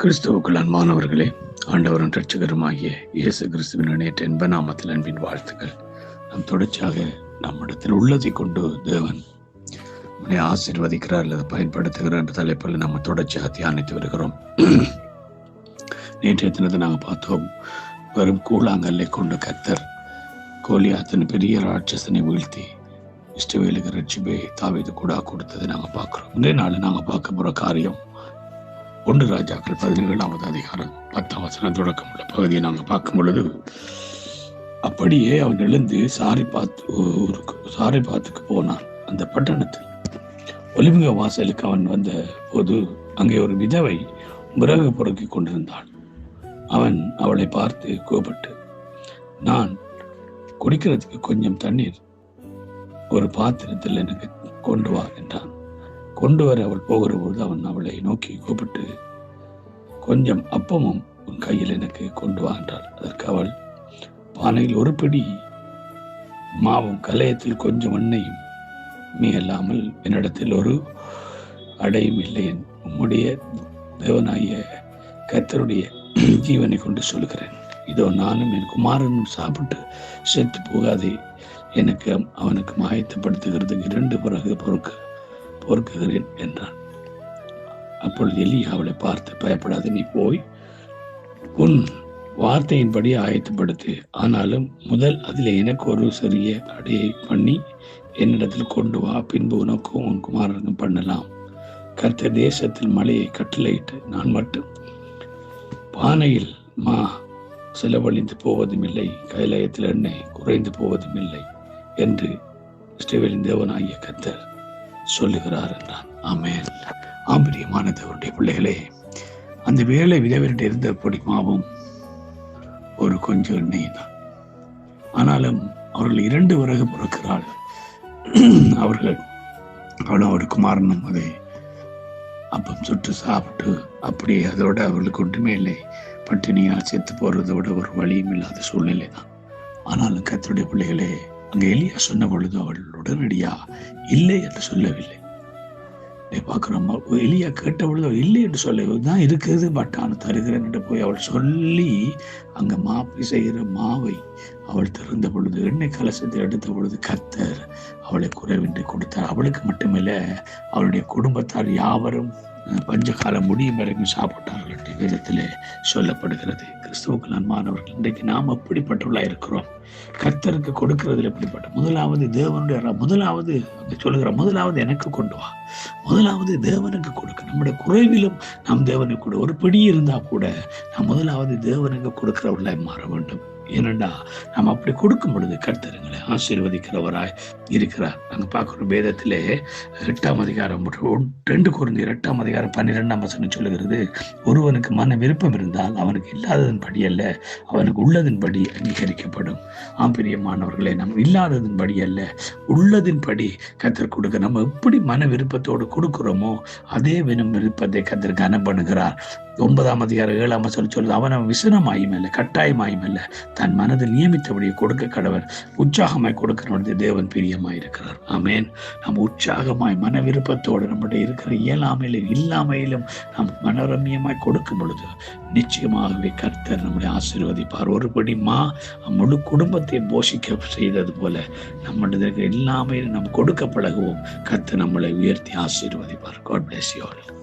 கிறிஸ்துவுக்குள் அன்பானவர்களே ஆண்டவரும் ரட்சகருமாகிய இயேசு கிறிஸ்துவின் நேற்று என்ப நாமத்தில் அன்பின் வாழ்த்துக்கள். நம் தொடர்ச்சியாக நம்மிடத்தில் உள்ளதை கொண்டு தேவன் நம்மை ஆசீர்வதிக்கிறார் அல்லது பயன்படுத்துகிறார் என்ற தலைப்பில் நம்ம தொடர்ச்சியாக தியானித்து வருகிறோம். நேற்றைய தினத்தை நாங்கள் பார்த்தோம். வெறும் கூழாங்கல்லை கொண்டு கத்தர் கோலியாத்தின் பெரிய ராட்சசனை வீழ்த்தி இஷ்டவேலுக்கு ரட்சிப்பை தாவிது கூட கொடுத்ததை நாங்கள் பார்க்குறோம். இன்றைய நாள் நாங்கள் பார்க்க போகிற காரியம் ஒன்று ராஜாக்கள் பதினேழாவது அதிகாரம் பத்தாம் வசனம் தொடக்கம் உள்ள பகுதியை நாங்கள் பார்க்கும் பொழுது அப்படியே அவன் எழுந்து சாரி பார்த்து ஊருக்கு சாரி பார்த்துக்கு போனான். அந்த பட்டணத்தில் ஒலிமுக வாசலுக்கு அவன் வந்த போது அங்கே ஒரு விதவை விறகு பொறுக்கி கொண்டிருந்தாள். அவன் அவளை பார்த்து கூப்பிட்டு நான் குடிக்கிறதுக்கு கொஞ்சம் தண்ணீர் ஒரு பாத்திரத்தில் எனக்கு கொண்டு வா என்றான். கொண்டு வர அவள் போகிற போது அவன் அவளை நோக்கி கூப்பிட்டு கொஞ்சம் அப்பமும் உன் கையில் எனக்கு கொண்டு வா என்றாள். அதற்கு அவள் பானையில் ஒரு பிடி மாவும் கலையத்தில் கொஞ்சம் எண்ணெயும் நீ அல்லாமல் என்னிடத்தில் ஒரு அடையும் இல்லை உம்முடைய தேவனாகிய கத்தருடைய ஜீவனை கொண்டு சொல்கிறேன் இதோ நானும் என் குமாரனும் சாப்பிட்டு செத்து போகாதே. எனக்கு அவனுக்கு மாயத்தப்படுத்துகிறதுக்கு இரண்டு பிறகு பொறுக்கு. பொறுக்குகிறேன் என்றான். அப்பொழுது எலியா அவளை பார்த்து பயப்படாது நீ போய் உன் வார்த்தையின்படி ஆயத்தப்படுத்து. ஆனாலும் முதல் அதில் எனக்கு ஒரு சிறிய அடையை பண்ணி என்னிடத்தில் கொண்டு வா. பின்பு உனக்கும் உன் குமாரனுக்கும் பண்ணலாம். கர்த்த தேசத்தில் மழையை கட்டளையிட்டு நான் மட்டும் பானையில் மா செலவழிந்து போவதும் இல்லை கைலாயத்தில் எண்ணெய் குறைந்து போவதும் இல்லை என்று ஸ்ரீவலின் தேவனாகிய கத்தர் சொல்லுகிறார் என்றான். ஆமேன். ஆம்பிரியமான தேவனுடைய பிள்ளைகளே அந்த வேலை விதவரிட்டு இருந்த மாவும் ஒரு கொஞ்சம் எண்ணெய் தான். ஆனாலும் அவர்கள் இரண்டு விறகு பிறக்கிறார்கள் அவர்கள் அவளும் ஒரு குமாரனும் அதை அப்பம் சுட்டு சாப்பிட்டு அப்படியே அதோட அவர்களுக்கு ஒன்றுமே இல்லை. பட்டினியால் செத்து போறதோட ஒரு வழியும் இல்லாத சூழ்நிலை தான் ஆனாலும் கத்தருடைய பிள்ளைகளே அங்கே எலியா சொன்ன பொழுது அவள் உடனடியா இல்லை என்று சொல்லவில்லை. பார்க்குறோம் எலியா கேட்ட பொழுது அவள் இல்லை என்று சொல்ல தான் இருக்குது பட் நான் தருகிறேன் என்று போய் அவள் சொல்லி அங்க மாப்பி செய்கிற மாவை அவள் திறந்த பொழுது எண்ணெய் கலசத்தை எடுத்த பொழுது கத்தர் அவளை குறைவின்றி கொடுத்தார். அவளுக்கு மட்டுமில்ல அவளுடைய குடும்பத்தார் யாவரும் பஞ்சகாலம் முடியும் வரைக்கும் சாப்பிட்டார்கள் என்ற விதத்தில் சொல்லப்படுகிறது. கிறிஸ்துவுக்கு நன்மானவர்கள் இன்றைக்கு நாம் அப்படிப்பட்டுள்ளா இருக்கிறோம் கர்த்தருக்கு கொடுக்கிறதுல எப்படிப்பட்ட? முதலாவது தேவனுடைய முதலாவது சொல்லுகிற முதலாவது எனக்கு கொண்டு வா. முதலாவது தேவனுக்கு கொடுக்க. நம்முடைய குறைவிலும் நாம் தேவனுக்கு கொடு. ஒரு பிடி இருந்தா கூட நாம் முதலாவது தேவனுக்கு கொடுக்கிறவர்களாய் மாற வேண்டும். ஏனண்டா நாம் அப்படி கொடுக்கும் பொழுது கர்த்தருங்களை ஆசீர்வதிக்கிறவராய் இருக்கிறார். நாங்கள் பார்க்குற வேதத்திலே எட்டாம் அதிகாரம் ரெண்டு குறைந்த எட்டாம் அதிகாரம் பன்னிரெண்டாம் வசனம் சொல்லுகிறது ஒருவனுக்கு மன விருப்பம் இருந்தால் அவனுக்கு இல்லாததன் படி அல்ல அவனுக்கு உள்ளதன் படி அங்கீகரிக்கப்படும். ஆம்பிரியமானவர்களே நம்ம இல்லாததின் படி அல்ல உள்ளதின் படி கத்தர் கொடுக்க நம்ம எப்படி மன விருப்பத்தோடு கொடுக்கிறோமோ அதே வினம் விருப்பத்தை கத்தர் கனப்படுகிறார் ஒன்பதாம் அதிகாரம் ஏழாம் சொல்லி சொல்லுது அவன் விசனமாயும் அல்ல கட்டாயமாயும் அல்ல தன் மனதில் நியமித்தபடியே கொடுக்க கடவர் உற்சாகமாய் கொடுக்கிறவனது தேவன் பிரியமாய் இருக்கிறார் ஆமேன். நம்ம உற்சாகமாய் மன விருப்பத்தோடு நம்முடைய இருக்கிற இயலாமையிலும் இல்லாமையிலும் நாம் மனோரமியமாய் கொடுக்கும் பொழுது நிச்சயமாகவே கர்த்தர் நம்முடைய ஆசீர்வதிப்பார். ஒருபடி மா முழு குடும்பத்தை போஷிக்க செய்தது போல நம்முடைய எல்லாமே நாம் கொடுக்க பழகுவோம். கத்து நம்மளை உயர்த்தி ஆசீர்வதிப்பார். God place you all